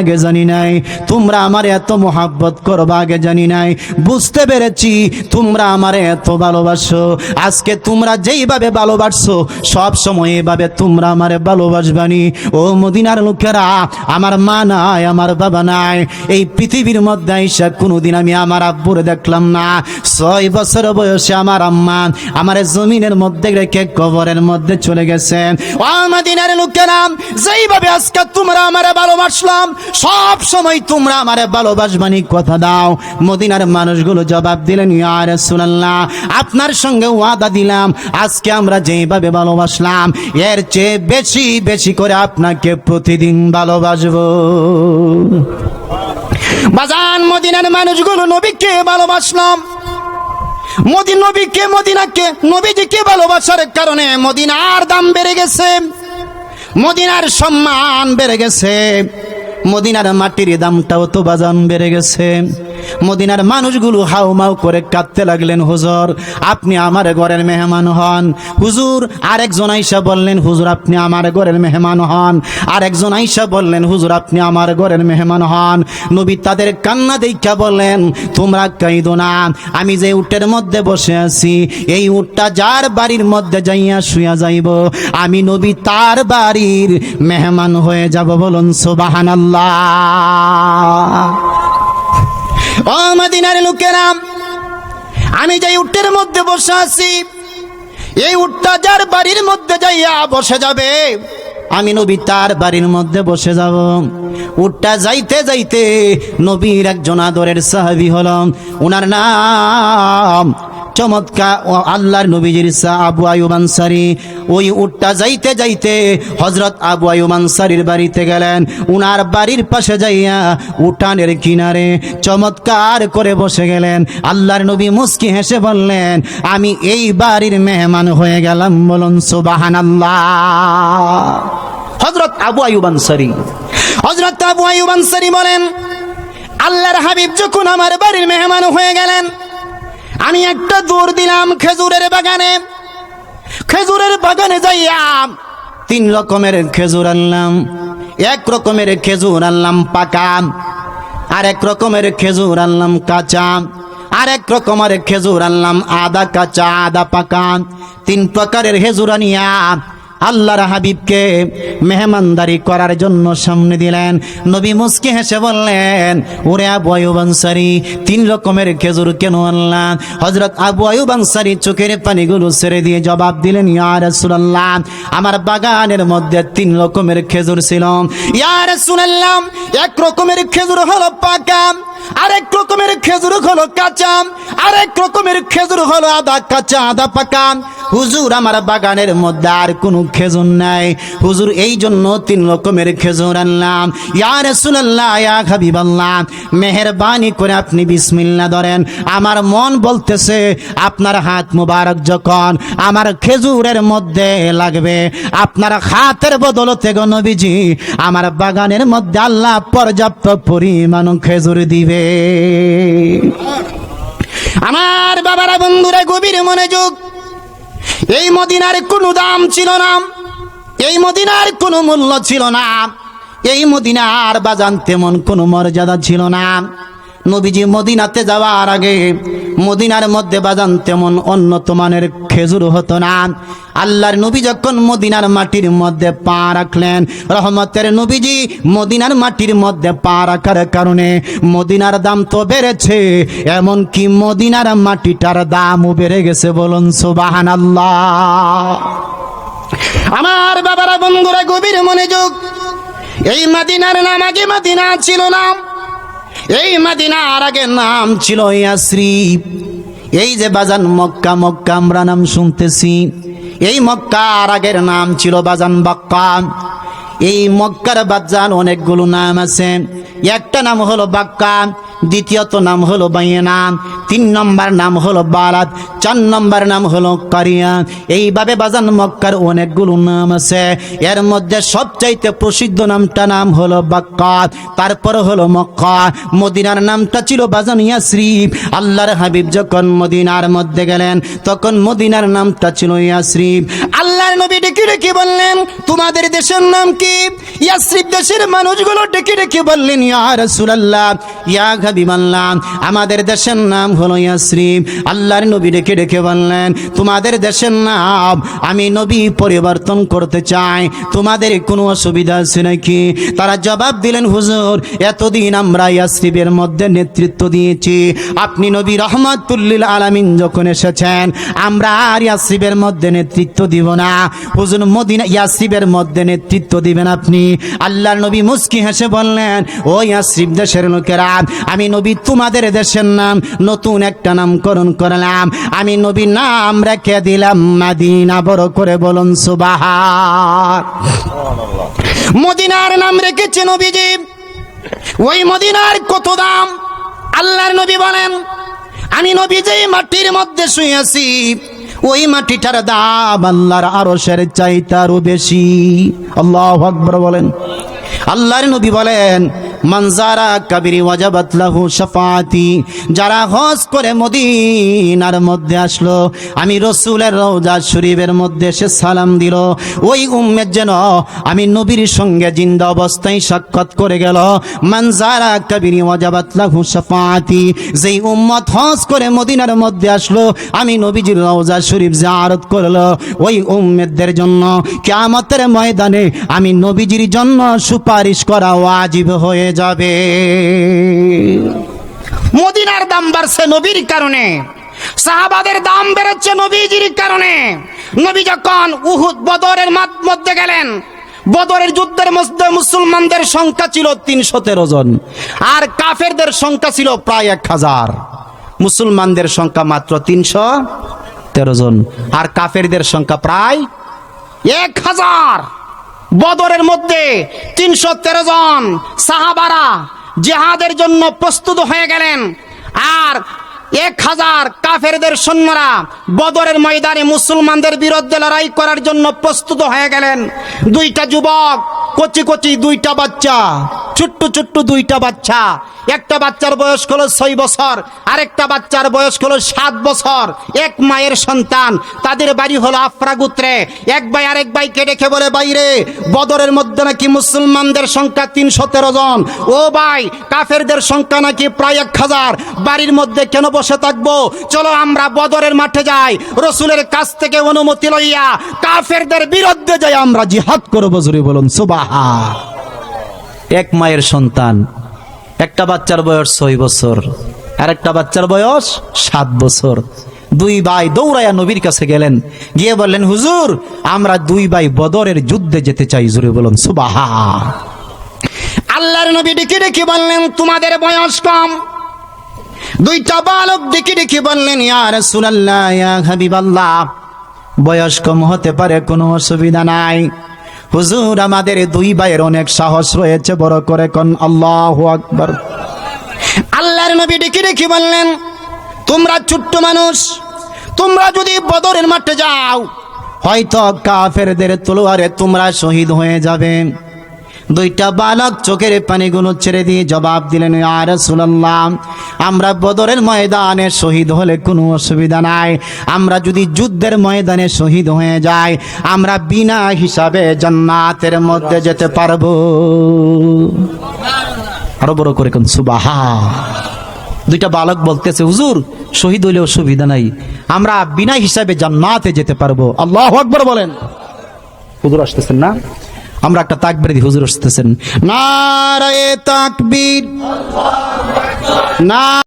আগে জানি নাই। তোমরা আমার এত মোহাব্বত করবা আগে জানি নাই। বুঝতে পেরেছি, তোমরা আমার এত ভালোবাসো। আজকে তোমরা যেইভাবে ভালোবাসছো সব সময় এভাবে তোমরা আমার ভালোবাসবানি। ও মদিনার লোকেরা, আমার মা নাই, আমার বাবা নাই। এই পৃথিবীর মধ্যে আইসা কোনোদিন আমি আমার আব্বুরে দেখলাম না। ছয় বছর বয়সে আমার আম্মা আমার জমিনের মধ্যে রেখে কবরের মধ্যে চলে গেছেন ও মদিনার লোকেরা, যেইভাবে আজকে তোমরা আমারে ভালোবাসলাম সব সময় তোমরা আমারে ভালোবাসবানি কথা দাও। মদিনার মানুষগুলো জবাব দিলেন, ইয়া রাসূলুল্লাহ, আপনার সঙ্গে ওয়াদা দিলাম। আজকে আমরা যেইভাবে ভালোবাসলাম, এর চেয়ে বেশি বেশি করে আপনাকে প্রতিদিন ভালোবাসবো। বাজান, মদিনার মানুষগুলো নবীকে ভালোবাসলাম। মদি, নবীকে, মদিনাকে, নবীজিকে ভালোবাসার কারণে মদিনার দাম বেড়ে গেছে। মদিনার সম্মান বেড়ে গেছে। মদিনার মাটির দামটাও তো বাজান বেড়ে গেছে। মদিনার মানুষগুলো হাউ মাউ করে কাঁদতে লাগলেন, হুজুর, আপনি আমার ঘরের মেহমান হন। হুজুর, আরেকজন আইসা বললেন, হুজুর, আপনি আমার ঘরের মেহমান হন। আরেকজন আইসা বললেন, হুজুর, আপনি আমার ঘরের মেহমান হন। নবী তাদের কান্না দেখা বললেন, তোমরা কাইদো না, আমি যে উটের মধ্যে বসে আছি, এই উটটা যার বাড়ির মধ্যে যাইয়া শুয়া যাইব, আমি নবী তার বাড়ির মেহমান হয়ে যাব বলুন, সুবহানাল্লাহ। ও মদিনার লোকেরা, আমি যে উটের মধ্যে বসে আছি, এই উটটা যার বাড়ির মধ্যে যাইয়া বসে যাবে, আমি নবী তার বাড়ির মধ্যে বসে যাব। উটটা যাইতে যাইতে নবীর একজন আদরের সাহাবি হলাম। ওনার নাম চমৎকার আল্লাহর নবীজির সা আবু আয়ুব আনসারি। ওই উটটা যাইতে যাইতে হজরত আবু আয়ুব আনসারির বাড়িতে গেলেন। উনার বাড়ির পাশে যাইয়া উঠানের কিনারে চমৎকার করে বসে গেলেন। আল্লাহর নবী মুস্কি হেসে বললেন, আমি এই বাড়ির মেহমান হয়ে গেলাম। বলুন সুবাহান হজরত আবু আয়ুব আনসারি। হজরত আবু আয়ুব আনসারি বলেন, আল্লাহর হাবিব যখন আমার বাড়ির মেহমান হয়ে গেলেন আমি একটা দৌড় দিলাম খেজুরের বাগানে। খেজুরের বাগানে যাইয়াম, তিন রকমের খেজুর আনলাম। এক রকমের খেজুর আনলাম পাকা, আর এক রকমের খেজুর আনলাম কাঁচা, আর এক রকমের খেজুর আনলাম আদা কাঁচা, আদা পাকা। তিন প্রকারের খেজুর আনিয়া আল্লাহর হাবিবকে মেহমানদারি করার জন্য সামনে দিলেন। নবী মুস্কি হেসে বললেন, ওরে আবু আয়ুব আনসারি, তিন রকমের খেজুর কেন আনলাম? হজরত আবু আয়ুব আনসারি চোখের পানিগুলো ছেড়ে দিয়ে জবাব দিলেন, ইয়া রাসূলুল্লাহ, আমার বাগানের মধ্যে তিন রকমের খেজুর ছিল। ইয়া রাসূলুল্লাহ, এক রকমের খেজুর হলো পাকা আরেক রকমের খেজুর হলো কাঁচা আরেক রকমের খেজুর হলো আদা কাঁচা, আদা পাকা হুজুর আমার বাগানের মধ্যে আর কোনো খেজুর নাই। হুজুর এই জন্য তিন রকমের খেজুর আনলাম। ইয়া রাসূলুল্লাহ ইয়া হাবিবাল্লাহ মেহেরবানি করে আপনি বিসমিল্লাহ ধরেন। আমার মন বলতেছে আপনার হাত মুবারক যখন আমার খেজুরের মধ্যে লাগবে আপনার হাতের বদলতে গো নবীজি আমার বাগানের মধ্যে আল্লাহ পর্যাপ্ত পরিমাণ খেজুর দিবে। আমার বাবারা বন্ধুরা গভীর মনোযোগ এই মদিনার কোনো দাম ছিল না। এই মদিনার কোনো মূল্য ছিল না। এই মদিনার বাজান তেমন কোনো মর্যাদা ছিল না। নবীজি মদিনাতে যাওয়ার আগে মদিনার মধ্যে বাজান তেমন উন্নত মানের খেজুর হতো না। আল্লাহর নবী যখন মদিনার মাটির মধ্যে পা রাখলেন, রহমতের নবীজি মদিনার মাটির মধ্যে পা রাখার কারণে মদিনার দাম তো বেড়েছে এমন কি মদিনার মাটিটার দামও বেড়ে গেছে বলুন সুবাহান আল্লাহ আমার বাবারা বন্ধুরা, গভীর মনোযোগ। এই মাদিনার নাম আগে মাদিনা ছিল না। এই মাদিনার আগে নাম ছিল ইয়াসরিফ এই যে বাজান মক্কা মক্কা আমরা নাম শুনতেছি। এই মক্কার আগের নাম ছিল বাজান বাক্কা এই মক্কার বাজান অনেকগুলো নাম আছে। একটা নাম হলো বাক্কা দ্বিতীয়ত নাম হলো বাইয়েনা তিন নম্বর নাম হলো বারাত চার নম্বর নাম হলো কারিয়া। এইভাবে বাজান মক্কার অনেকগুলো নাম আছে। এর মধ্যে সবচাইতে প্রসিদ্ধ নামটা নাম হলো বাক্কা তারপর হলো মক্কা। মদিনার নামটা ছিল বাজান ইয়াসরিফ আল্লাহর হাবিব যখন মদিনার মধ্যে গেলেন, তখন মদিনার নামটা ছিল ইয়াসরিফ আল্লাহর নবী ডেকে বললেন, তোমাদের দেশের নাম কি? ইয়াসরিব দেশের মানুষগুলো ডেকে ডেকে বললেন, ইয়া রাসূলুল্লাহ, ইয়া হাবিবাল্লাহ, আমাদের দেশের নাম হলো ইয়াসরিব। আল্লাহর নবী ডেকে ডেকে বললেন, তোমাদের দেশের নাম আমি নবী পরিবর্তন করতে চাই। তোমাদের কোনো অসুবিধা আছে নাকি? তারা জবাব দিলেন, হুজুর, এতদিন আমরা ইয়াসরিবের মধ্যে নেতৃত্ব দিয়েছি। আপনি নবী রহমাতুল্লিল আলামিন যখন এসেছেন, আমরা আর ইয়াসরিবের মধ্যে নেতৃত্ব দিব না। হুজুর মদিনা ইয়াসরিবের মধ্যে নেতৃত্ব দিবেন আপনি। আল্লাহর নবী মুস্কি হেসে বললেন, ও ইয়াসরিব দেশের লোকেরা, আমি নবী তোমাদের দেশের নাম, নতুন একটা নামকরণ করলাম। আমি নবী নাম রেখে দিলাম মাদিনা, বড় করে বলুন সুবাহার মদিনার নাম রেখেছে নবীজি। ওই মদিনার কত দাম? আল্লাহর নবী বলেন, আমি নবী যেই মাটির মধ্যে শুয়েছি ওই মাটিটার দাম আল্লাহর সের চাইতারও বেশি। আল্লাহ আকবর বলেন। আল্লাহর নবী বলেন মানজারা কাবিরি ওয়াজাবাত লাহু শাফাআতি, যারা হজ করে মদিনার মধ্যে আসলো, আমি রসুলের রওজা শরীফের মধ্যে এসে সালাম দিল। ওই উম্মের যেন আমি নবীর সঙ্গে জিন্দা অবস্থায় সাক্ষাৎ করে গেল। মানজারা কাবিরি ওয়াজাবাত লাহু শাফাআতি, যেই উম্মত হজ করে মদিনার মধ্যে আসলো, আমি নবীজির রওজা শরীফ জিয়ারত করল। ওই উম্মেদের জন্য কিয়ামতের ময়দানে আমি নবীজির জন্য সুপারিশ করা ওয়াজিব হয়ে যাবে। মদিনার দাম বাড়ছে নবীর কারণে, সাহাবাদের দাম বেড়েছে নবীজির কারণে। নবী যখন উহুদ বদরের মধ্যে গেলেন, বদরের যুদ্ধের মধ্যে মুসলমানদের সংখ্যা ছিল তিনশো তেরো জন, আর কাফেরদের সংখ্যা ছিল প্রায় এক হাজার। মুসলমানদের সংখ্যা মাত্র তিনশো তেরো জন, আর কাফেরদের সংখ্যা প্রায় এক হাজার। বদরের মধ্যে তিনশো তেরো জন সাহাবারা জেহাদের জন্য প্রস্তুত হয়ে গেলেন। আর এক হাজার কাফেরদের সৈন্যরা বদরের ময়দানে মুসলমানদের বিরুদ্ধে লড়াই করার জন্য প্রস্তুত হয়ে গেলেন। দুইটা যুবক কচি কচি দুইটা বাচ্চা, ছোট্ট ছোট্ট দুইটা বাচ্চা। একটা বাচ্চার বয়স হলো ছয় বছর, আরেকটা বাচ্চার বয়স হলো সাত বছর। এক মায়ের সন্তান, তাদের বাড়ি হলো আফরাগুত্রে এক ভাই আরেক ভাইকে ডেকে বলে, বাইরে, বদরের মধ্যে নাকি মুসলমানদের সংখ্যা তিনশো তেরো জন। ও ভাই, কাফেরদের সংখ্যা নাকি প্রায় এক হাজার। বাড়ির মধ্যে কেন বসে থাকব? চলো আমরা বদরের মাঠে যাই। রসুলের কাছ থেকে অনুমতি লইয়া কাফেরদের বিরুদ্ধে যাই, আমরা জিহাদ করব জুড়ে বলুন এক মায়ের সন্তান, একটা বাচ্চার বয়স ছয় বছর আর একটা বাচ্চার বয়স সাত বছর। দুই ভাই দৌড়াইয়া নবীর কাছে গেলেন, গিয়ে বললেন, হুজুর, আমরা দুই ভাই বদরের যুদ্ধে যেতে চাই। জুড়ে বলুন সুবাহা আল্লাহর নবী ডেকে ডেকে বললেন, তোমাদের বয়স কম। দুইটা বালক ডেকে ডেকে বললেন, ইয়া রাসূলুল্লাহ, ইয়া হাবিবাল্লাহ, বয়স কম হতে পারে, কোনো অসুবিধা নাই। হুজুর, আমাদের দুই ভাইয়ের অনেক সাহস রয়েছে, বড় করে কন, আল্লাহ আকবর। আল্লাহর নবী ডেকে ডেকে বললেন, তোমরা ছোট্ট মানুষ, তোমরা যদি বদরের মাঠে যাও, হয়তো কাফেরদের তলোয়ারে তোমরা শহীদ হয়ে যাবে। দুইটা বালক চোখের পানিগুলো ছেড়ে দিয়ে জবাব দিলেন আর সুলাল্লাম আমরা বদরের ময়দানে শহীদ হলে কোনো অসুবিধা নাই। আমরা যদি যুদ্ধের ময়দানে শহীদ হয়ে যাই, আমরা বিনা হিসাবে জান্নাতের মধ্যে যেতে পারব। আরও বড় করে কোন সুবাহা দুইটা বালক বলতেছে, হুজুর, শহীদ হইলেও সুবিধা নাই। আমরা বিনা হিসাবে জান্নাতে যেতে পারব। আল্লাহ আকবর বলেন। হুজুর আসতেছেন না? আমরা একটা তাকবির দিই হুজুর আসতেছেন। নারায়ে তাকবীর। না